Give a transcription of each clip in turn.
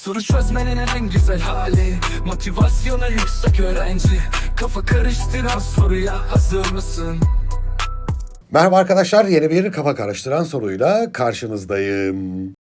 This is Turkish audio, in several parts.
Soru çözmenin en güzel hali Motivasyonu yüksek öğrenci Kafa karıştıran soruya hazır mısın? Merhaba arkadaşlar, yeni bir kafa karıştıran soruyla karşınızdayım.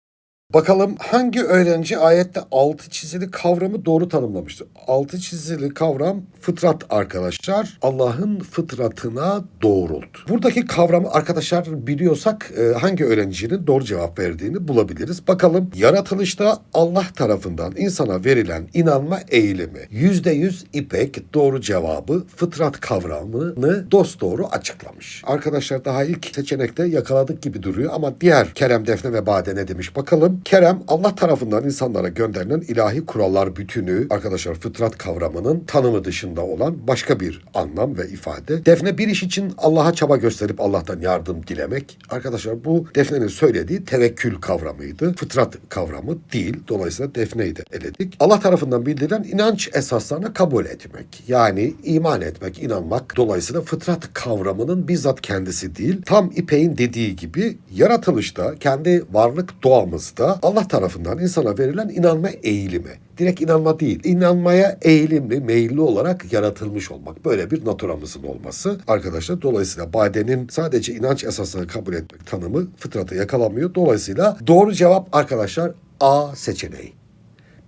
Bakalım hangi öğrenci ayette altı çizili kavramı doğru tanımlamıştır? Altı çizili kavram fıtrat arkadaşlar. Allah'ın fıtratına doğrultu. Buradaki kavramı arkadaşlar biliyorsak e, hangi öğrencinin doğru cevap verdiğini bulabiliriz. Bakalım yaratılışta Allah tarafından insana verilen inanma eğilimi. Yüzde yüz İpek doğru cevabı fıtrat kavramını dosdoğru açıklamış. Arkadaşlar daha ilk seçenekte yakaladık gibi duruyor ama diğer Kerem, Defne ve Bade ne demiş bakalım. Kerem Allah tarafından insanlara gönderilen ilahi kurallar bütünü arkadaşlar fıtrat kavramının tanımı dışında olan başka bir anlam ve ifade. Defne bir iş için Allah'a çaba gösterip Allah'tan yardım dilemek. Arkadaşlar bu Defne'nin söylediği tevekkül kavramıydı. Fıtrat kavramı değil. Dolayısıyla Defne'yi de eledik. Allah tarafından bildirilen inanç esaslarına kabul etmek. Yani iman etmek, inanmak. Dolayısıyla fıtrat kavramının bizzat kendisi değil. Tam İpek'in dediği gibi yaratılışta, kendi varlık doğamızda Allah tarafından insana verilen inanma eğilimi. Direkt inanma değil. İnanmaya eğilimli, meyilli olarak yaratılmış olmak. Böyle bir naturamızın olması. Arkadaşlar dolayısıyla Bade'nin sadece inanç esasını kabul etmek tanımı fıtratı yakalamıyor. Dolayısıyla doğru cevap arkadaşlar A seçeneği.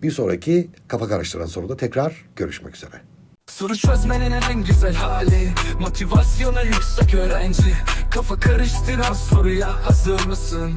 Bir sonraki kafa karıştıran soruda tekrar görüşmek üzere. Soru çözmenin en güzel hali Motivasyonu yüksek öğrenci Kafa karıştıran soruya hazır mısın?